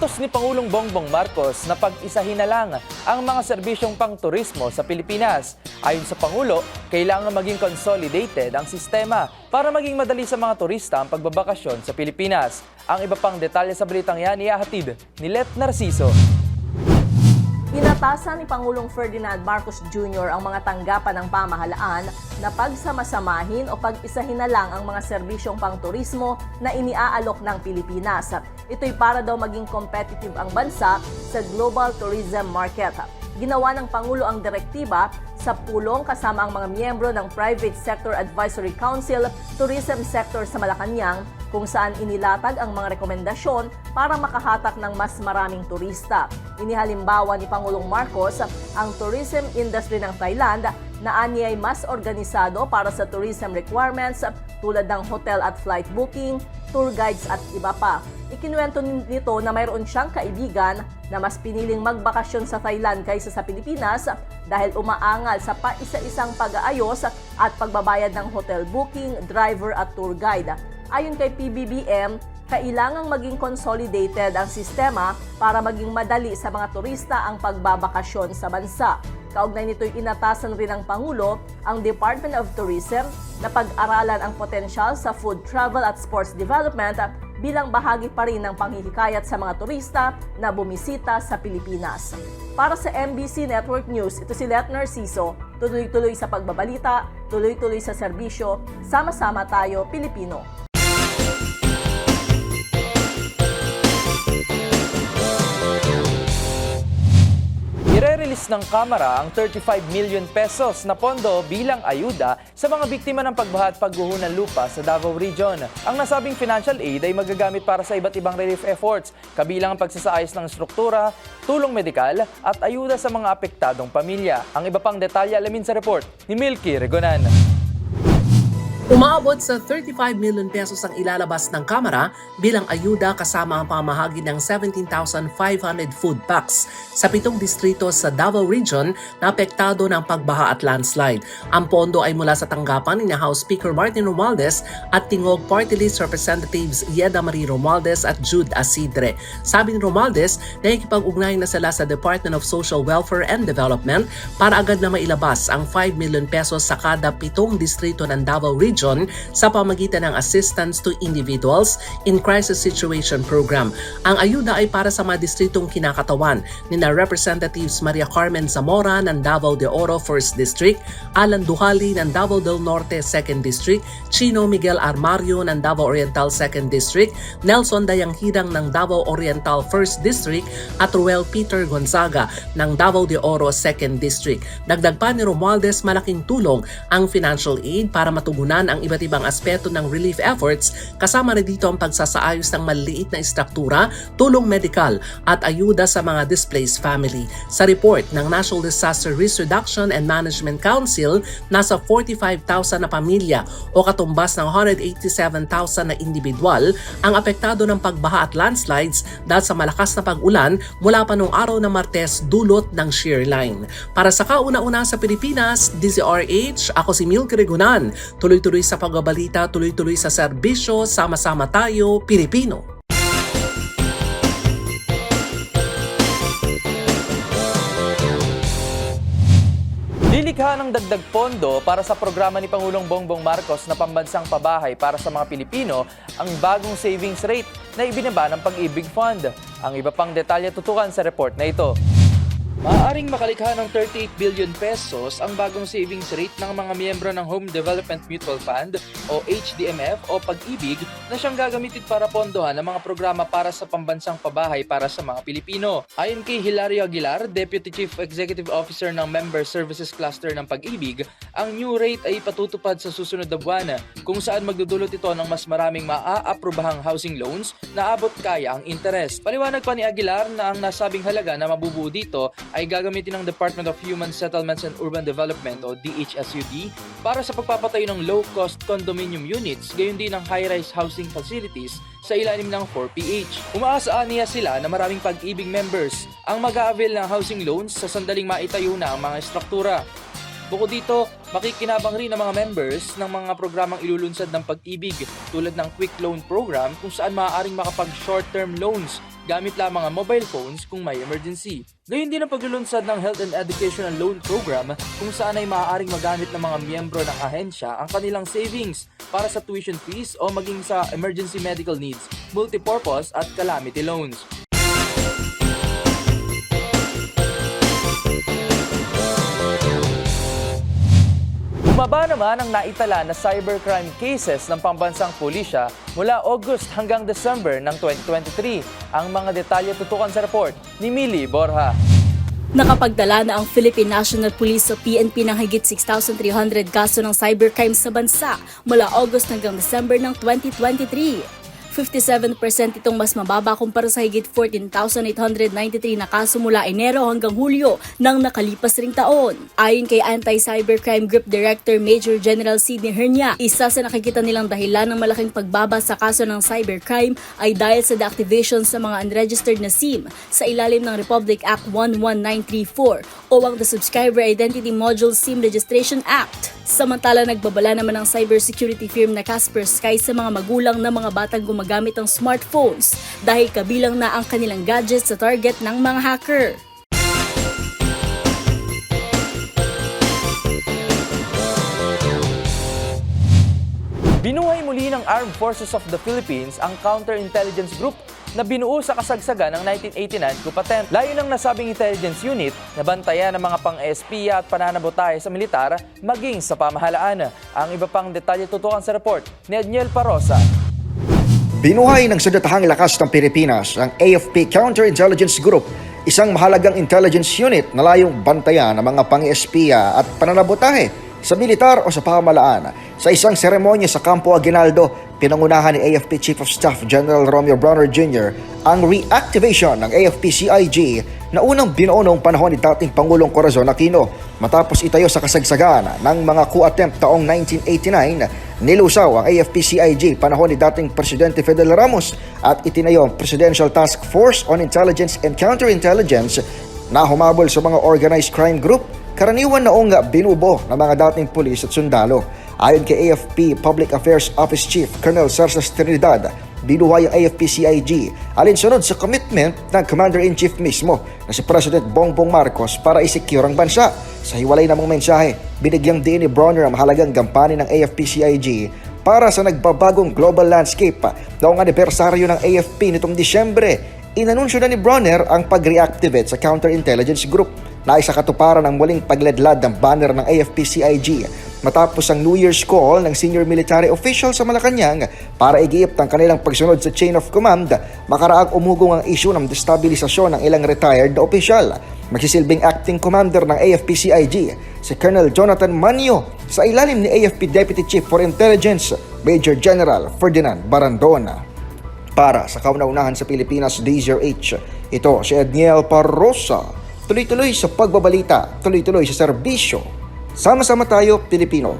Iniutos ni Pangulong Bongbong Marcos na pag-isahin na lang ang mga serbisyong pang-turismo sa Pilipinas. Ayon sa Pangulo, kailangan maging consolidated ang sistema para maging madali sa mga turista ang pagbabakasyon sa Pilipinas. Ang iba pang detalye sa balitang yan ihahatid ni Let Narciso. Inatasan ni Pangulong Ferdinand Marcos Jr. ang mga tanggapan ng pamahalaan na pagsamasamahin o pag-isahin na lang ang mga serbisyong pangturismo na iniaalok ng Pilipinas. Ito'y para daw maging competitive ang bansa sa global tourism market. Ginawa ng Pangulo ang direktiba sa pulong kasama ang mga miyembro ng Private Sector Advisory Council Tourism Sector sa Malacanang kung saan inilatag ang mga rekomendasyon para makahatak ng mas maraming turista. Inihalimbawa ni Pangulong Marcos ang tourism industry ng Thailand na ani ay mas organisado para sa tourism requirements tulad ng hotel at flight booking, tour guides at iba pa. Ikinuwento nito na mayroon siyang kaibigan na mas piniling magbakasyon sa Thailand kaysa sa Pilipinas dahil umaangal sa paisa-isang pag-aayos at pagbabayad ng hotel booking, driver at tour guide. Ayon kay PBBM, kailangang maging consolidated ang sistema para maging madali sa mga turista ang pagbabakasyon sa bansa. Kaugnay nito'y inatasan rin ng Pangulo ang Department of Tourism na pag-aralan ang potensyal sa food travel at sports development bilang bahagi pa rin ng panghihikayat sa mga turista na bumisita sa Pilipinas. Para sa MBC Network News, ito si Let Narciso, tuloy-tuloy sa pagbabalita, tuloy-tuloy sa serbisyo, sama-sama tayo Pilipino. Ire-release ng Kamara ang 35 million pesos na pondo bilang ayuda sa mga biktima ng pagbaha at pagguho ng lupa sa Davao Region. Ang nasabing financial aid ay magagamit para sa iba't ibang relief efforts, kabilang ang pagsasaayos ng struktura, tulong medikal at ayuda sa mga apektadong pamilya. Ang iba pang detalye alamin sa report ni Milky Regonan. Umaabot sa 35 million pesos ang ilalabas ng Kamara bilang ayuda kasama ang pamahagi ng 17,500 food packs sa pitong distrito sa Davao Region na apektado ng pagbaha at landslide. Ang pondo ay mula sa tanggapan ni House Speaker Martin Romualdez at Tingog Party List Representatives Yeda Marie Romualdez at Jude Asidre. Sabi ni Romualdez, nakikipag-ugnayan na sila sa Department of Social Welfare and Development para agad na mailabas ang 5 million pesos sa kada pitong distrito ng Davao Region sa pamagitan ng Assistance to Individuals in Crisis Situation Program. Ang ayuda ay para sa mga distritong kinakatawan ni na Representatives Maria Carmen Zamora ng Davao de Oro 1st District, Alan Duhali ng Davao del Norte 2nd District, Chino Miguel Armario ng Davao Oriental 2nd District, Nelson Dayanghirang ng Davao Oriental 1st District at Ruel Peter Gonzaga ng Davao de Oro 2nd District. Dagdag pa ni Romualdez malaking tulong ang financial aid para matugunan ang iba't ibang aspeto ng relief efforts kasama rin dito ang pagsasaayos ng maliliit na istruktura, tulong medikal at ayuda sa mga displaced family. Sa report ng National Disaster Risk Reduction and Management Council, nasa 45,000 na pamilya o katumbas ng 187,000 na individual ang apektado ng pagbaha at landslides dahil sa malakas na pag-ulan mula pa noong araw ng Martes dulot ng shear line. Para sa kauna-una sa Pilipinas, DZRH, ako si Milk Regunan. Tuloy-tuloy sa pagbabalita, tuloy-tuloy sa serbisyo, sama-sama tayo, Pilipino. Lilikha ng dagdag pondo para sa programa ni Pangulong Bongbong Marcos na pambansang pabahay para sa mga Pilipino ang bagong savings rate na ibinaba ng Pag-ibig Fund. Ang iba pang detalye tutukan sa report na ito. Maaaring makalikha ng 38 billion pesos ang bagong savings rate ng mga miyembro ng Home Development Mutual Fund o HDMF o Pag-ibig na siyang gagamitin para pondohan ang mga programa para sa pambansang pabahay para sa mga Pilipino. Ayon kay Hilario Aguilar, Deputy Chief Executive Officer ng Member Services Cluster ng Pag-ibig, ang new rate ay patutupad sa susunod na buwan kung saan magdudulot ito ng mas maraming maaaprobahang housing loans na abot kaya ang interest. Paliwanag pa ni Aguilar na ang nasabing halaga na mabubuo dito ay gagamitin ng Department of Human Settlements and Urban Development o DHSUD para sa pagpapatayo ng low-cost condominium units gayon din ng high-rise housing facilities sa ilalim ng 4PH. Umaasa niya sila na maraming pag-ibig members ang mag-a-avail ng housing loans sa sandaling maitayo na ang mga estruktura. Bukod dito, makikinabang rin ang mga members ng mga programang ilulunsad ng pag-ibig tulad ng Quick Loan Program kung saan maaaring makapag short-term loans gamit lamang ang mobile phones kung may emergency. Gayun din ang paglulunsad ng Health and Educational Loan Program kung saan ay maaaring magamit ng mga miyembro ng ahensya ang kanilang savings para sa tuition fees o maging sa emergency medical needs, multipurpose at calamity loans. Bumaba naman ang naitala na cybercrime cases ng pambansang pulisya mula August hanggang December ng 2023. Ang mga detalye tutukan sa report ni Mili Borja. Nakapagdala na ang Philippine National Police o PNP ng higit 6,300 kaso ng cybercrime sa bansa mula August hanggang December ng 2023. 57% itong mas mababa kumpara sa higit 14,893 na kaso mula Enero hanggang Hulyo ng nakalipas ring taon. Ayon kay Anti-Cybercrime Group Director Major General Sidney Hernia, isa sa nakikita nilang dahilan ng malaking pagbaba sa kaso ng cybercrime ay dahil sa deactivation sa mga unregistered na SIM sa ilalim ng Republic Act 11934 o ang The Subscriber Identity Module SIM Registration Act. Samantala nagbabala naman ang cybersecurity firm na Kaspersky sa mga magulang na mga batang gumagamit ng smartphones dahil kabilang na ang kanilang gadgets sa target ng mga hacker. Binuhay muli ng Armed Forces of the Philippines ang Counterintelligence Group na binuo sa kasagsagan ng 1989 coup attempt. Layo ng nasabing intelligence unit na bantayan ng mga pang-espiya at pananabotahe sa militar maging sa pamahalaan. Ang iba pang detalye tutukan sa report ni Adniel Parosa. Binuhay ng sadatahang lakas ng Pilipinas ang AFP Counterintelligence Group, isang mahalagang intelligence unit na layong bantayan ng mga pang-espiya at pananabotahe sa militar o sa pamahalaan. Sa isang seremonya sa Campo Aguinaldo, pinangunahan ni AFP Chief of Staff General Romeo Browner Jr. ang reactivation ng AFP-CIG na unang binuo noong panahon ni dating Pangulong Corazon Aquino matapos itayo sa kasagsagan ng mga coup attempt taong 1989 nilusaw ang AFP-CIG panahon ni dating Presidente Fidel Ramos at itinayo ang Presidential Task Force on Intelligence and Counterintelligence na humabol sa mga organized crime group karaniwan noong binubo ng mga dating pulis at sundalo. Ayon kay AFP Public Affairs Office Chief Colonel Sarsas Trinidad, binuhay ang AFP-CIG alinsunod sa commitment ng Commander-in-Chief mismo na si President Bongbong Marcos para isecure ang bansa. Sa hiwalay namang mensahe, binigyang din ni Bronner ang mahalagang gampanin ng AFP-CIG para sa nagbabagong global landscape. Noong anibersaryo ng AFP nitong Disyembre, inanunsyo na ni Bronner ang pag-reactivate sa counterintelligence group na isa katuparan ng muling pagledlad ng banner ng AFP-CIG matapos ang New Year's call ng senior military official sa Malacanang para igiip ang kanilang pagsunod sa chain of command, makaraang umugong ang issue ng destabilisasyon ng ilang retired na opisyal. Magsisilbing acting commander ng AFP-CIG, si Colonel Jonathan Manio, sa ilalim ni AFP Deputy Chief for Intelligence, Major General Ferdinand Barandona. Para sa kauna-unahan sa Pilipinas, DZRH, ito si Edniel Parrosa. Tuloy-tuloy sa pagbabalita, tuloy-tuloy sa serbisyo. Sama-sama tayo, Pilipino.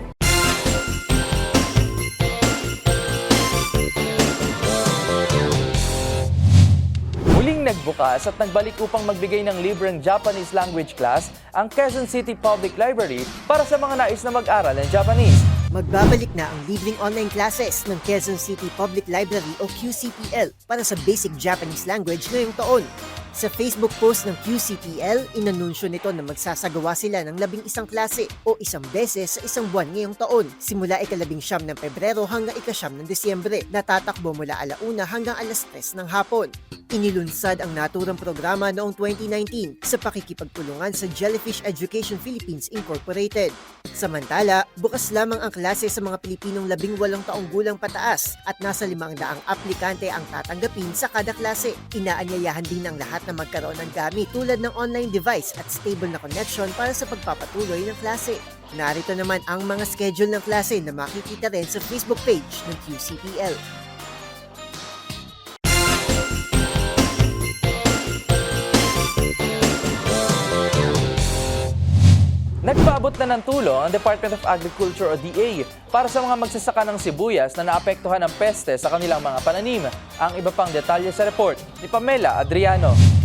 Muling nagbukas at nagbalik upang magbigay ng libreng Japanese language class ang Quezon City Public Library para sa mga nais na mag-aral ng Japanese. Magbabalik na ang libreng online classes ng Quezon City Public Library o QCPL para sa basic Japanese language ngayong taon. Sa Facebook post ng QCPL, inanunsyo nito na magsasagawa sila ng labing isang klase o isang beses sa isang buwan ngayong taon simula ikalabing siyam ng Pebrero hanggang ikasyam ng Disyembre na tatakbo mula alauna hanggang alas 3 ng hapon. Inilunsad ang naturang programa noong 2019 sa pakikipagtulungan sa Jellyfish Education Philippines Incorporated. Samantala, bukas lamang ang klase sa mga Pilipinong labing walong taong gulang pataas at nasa limang daang aplikante ang tatanggapin sa kada klase. Inaanyayahan din ang lahat na magkaroon ng gamit tulad ng online device at stable na connection para sa pagpapatuloy ng klase. Narito naman ang mga schedule ng klase na makikita rin sa Facebook page ng QCPL. Nagpaabot na ng tulong ang Department of Agriculture o DA para sa mga magsasaka ng sibuyas na naapektuhan ng peste sa kanilang mga pananim. Ang iba pang detalye sa report ni Pamela Adriano.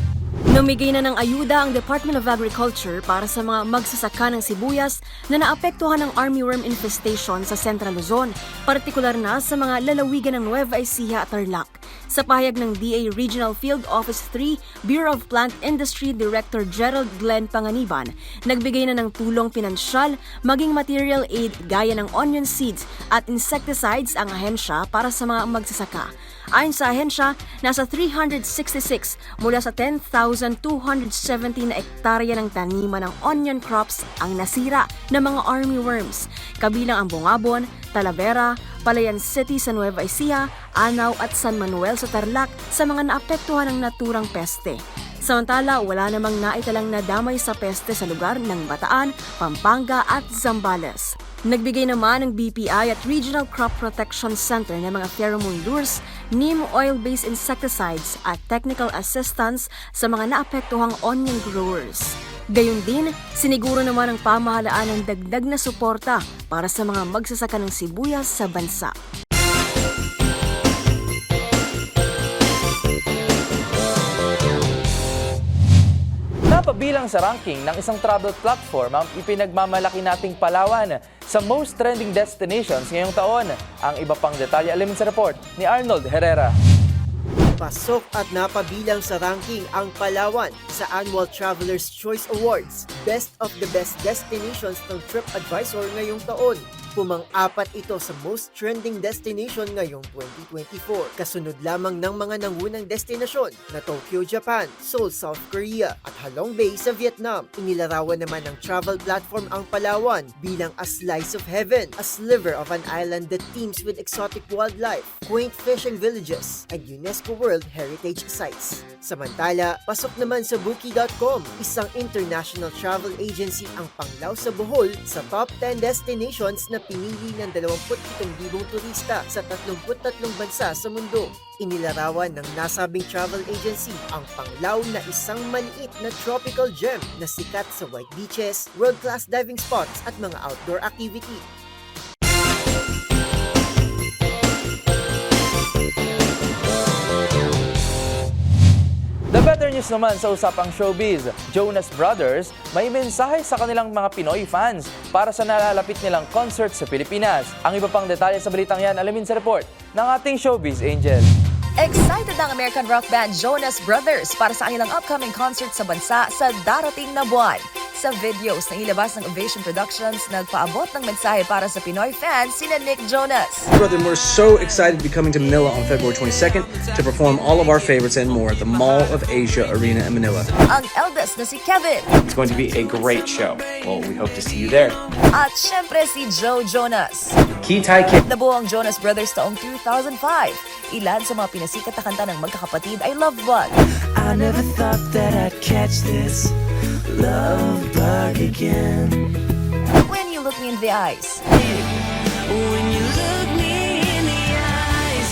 Namigay na ng ayuda ang Department of Agriculture para sa mga magsasaka ng sibuyas na naapektuhan ng armyworm infestation sa Central Luzon, partikular na sa mga lalawigan ng Nueva Ecija at Tarlac. Sa pahayag ng DA Regional Field Office 3, Bureau of Plant Industry Director Gerald Glenn Panganiban, nagbigay na ng tulong pinansyal maging material aid gaya ng onion seeds at insecticides ang ahensya para sa mga magsasaka. Ayon sa ahensya, nasa 366 mula sa 10,270 na ektarya ng taniman ng onion crops ang nasira ng mga armyworms, kabilang ang Bungabon, Talavera, Palayan City sa Nueva Ecija, Anao at San Manuel sa Tarlac sa mga naapektuhan ng naturang peste. Samantala, wala namang naitalang nadamay sa peste sa lugar ng Bataan, Pampanga at Zambales. Nagbigay naman ng BPI at Regional Crop Protection Center ng mga pheromone lures, neem oil-based insecticides at technical assistance sa mga naapektuhang onion growers. Gayun din, siniguro naman ng pamahalaan ng dagdag na suporta para sa mga magsasaka ng sibuyas sa bansa. Napabilang sa ranking ng isang travel platform ang ipinagmamalaki nating Palawan sa most trending destinations ngayong taon. Ang iba pang detalye alamin sa report ni Arnold Herrera. Pasok at napabilang sa ranking ang Palawan sa Annual Traveler's Choice Awards, Best of the Best Destinations ng TripAdvisor ngayong taon. Pumang-apat ito sa most trending destination ngayong 2024. Kasunod lamang ng mga nangunang destinasyon na Tokyo, Japan, Seoul, South Korea at Halong Bay sa Vietnam. Inilarawan naman ng travel platform ang Palawan bilang a slice of heaven, a sliver of an island that teems with exotic wildlife, quaint fishing villages, and UNESCO World Heritage Sites. Samantala, pasok naman sa Bookie.com, isang international travel agency ang panglaw sa Bohol sa top 10 destinations na pinili ng 27,000 turista sa 33 bansa sa mundo. Inilarawan ng nasabing travel agency ang panglaw na isang maliit na tropical gem na sikat sa white beaches, world-class diving spots at mga outdoor activity. Better news naman sa usapang showbiz, Jonas Brothers may mensahe sa kanilang mga Pinoy fans para sa nalalapit nilang concert sa Pilipinas. Ang iba pang detalye sa balitang yan alamin sa report ng ating showbiz angel. Excited ang American rock band Jonas Brothers para sa kanilang upcoming concert sa bansa sa darating na buwan. Sa videos na ilabas ng Ovation Productions, nagpaabot ng mensahe para sa Pinoy fans sina Nick Jonas. Brother, we're so excited to be coming to Manila on February 22nd to perform all of our favorites and more at the Mall of Asia Arena in Manila. Ang eldest na si Kevin. It's going to be a great show. Well, we hope to see you there. At syempre si Joe Jonas. Kitai Kid. Nabuo ang Jonas Brothers taong 2005. Ilan sa mga pinasikat na kanta ng magkakapatid ay Love Bug. I never thought that I'd catch this love bug again. When You Look Me in the Eyes. When you look me in the eyes,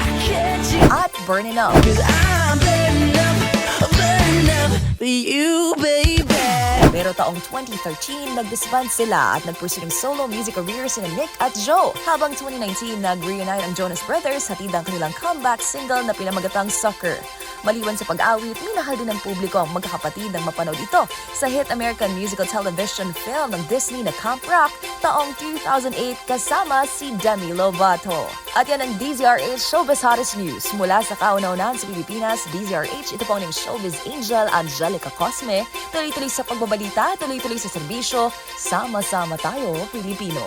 I catch you. At Burning Up. Pero taong 2013, nag-disband sila at nag-pursue ng solo music career sina Nick at Joe. Habang 2019, nag-reunite ang Jonas Brothers, hatid ang kanilang comeback single na pinamagatang Sucker. Maliwan sa pag-awit, minahal din ng publiko ang magkakapatid ng mapanood ito sa hit American musical television film ng Disney na Camp Rock taong 2008 kasama si Demi Lovato. At yan ang DZRH Showbiz Hottest News. Mula sa kauna-unahan sa Pilipinas, DZRH, ito po ang showbiz angel Angelica Cosme. Tuloy-tuloy sa pagbabalita, tuloy-tuloy sa serbisyo. Sama-sama tayo, Pilipino.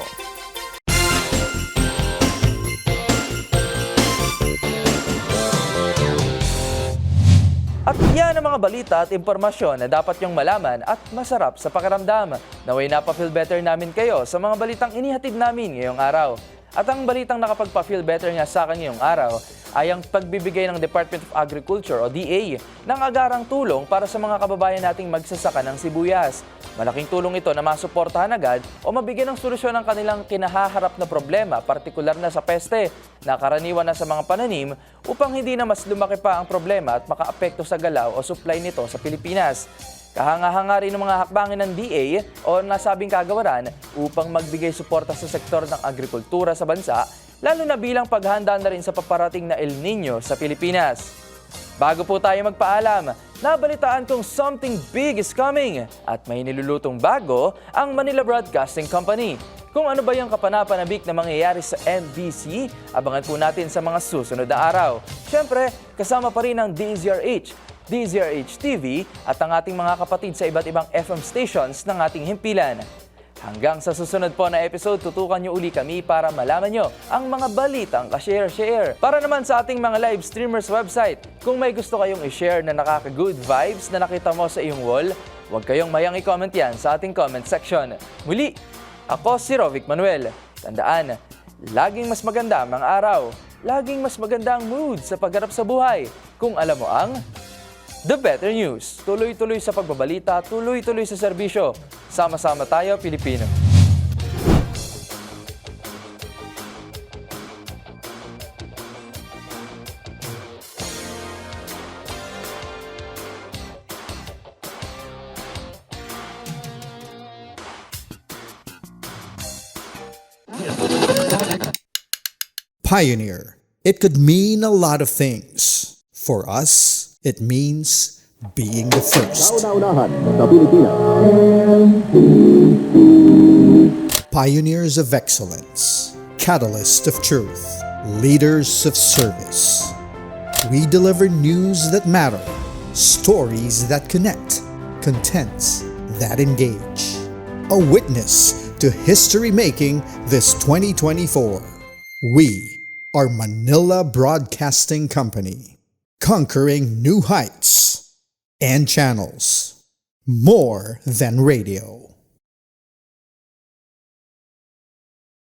At yan ang mga balita at impormasyon na dapat niyong malaman at masarap sa pakiramdam. Naway napafeel better namin kayo sa mga balitang inihatid namin ngayong araw. At ang balitang nakapagpa-feel better nga sa akin ngayong araw ay ang pagbibigay ng Department of Agriculture o DA ng agarang tulong para sa mga kababayan nating magsasaka ng sibuyas. Malaking tulong ito na masuportahan agad o mabigyan ng solusyon ang kanilang kinahaharap na problema, partikular na sa peste, na karaniwan na sa mga pananim upang hindi na mas lumaki pa ang problema at makaapekto sa galaw o supply nito sa Pilipinas. Kahanga-hanga rin ng mga hakbangin ng DA o nasabing kagawaran upang magbigay suporta sa sektor ng agrikultura sa bansa, lalo na bilang paghanda na rin sa paparating na El Nino sa Pilipinas. Bago po tayo magpaalam, nabalitaan kong something big is coming at may nilulutong bago ang Manila Broadcasting Company. Kung ano ba yung kapanapanabik na mangyayari sa MBC, abangan po natin sa mga susunod na araw. Siyempre, kasama pa rin ang DZRH, DZRH TV at ang ating mga kapatid sa iba't ibang FM stations ng ating himpilan. Hanggang sa susunod po na episode, tutukan nyo uli kami para malaman nyo ang mga balitang ka-share-share. Para naman sa ating mga live streamers website, kung may gusto kayong i-share na nakaka-good vibes na nakita mo sa iyong wall, huwag kayong mayang i-comment yan sa ating comment section. Muli, ako si Rovic Manuel. Tandaan, laging mas maganda ang araw, laging mas maganda ang mood sa pagharap sa buhay. Kung alam mo ang The Better News. Tuloy-tuloy sa pagbabalita, tuloy-tuloy sa serbisyo. Sama-sama tayo, Pilipino. Pioneer. It could mean a lot of things. For us, it means being the first. Pioneers of excellence, catalyst of truth, leaders of service. We deliver news that matter, stories that connect, contents that engage. A witness to history making this 2024. We are Manila Broadcasting Company, conquering new heights and channels. More than radio.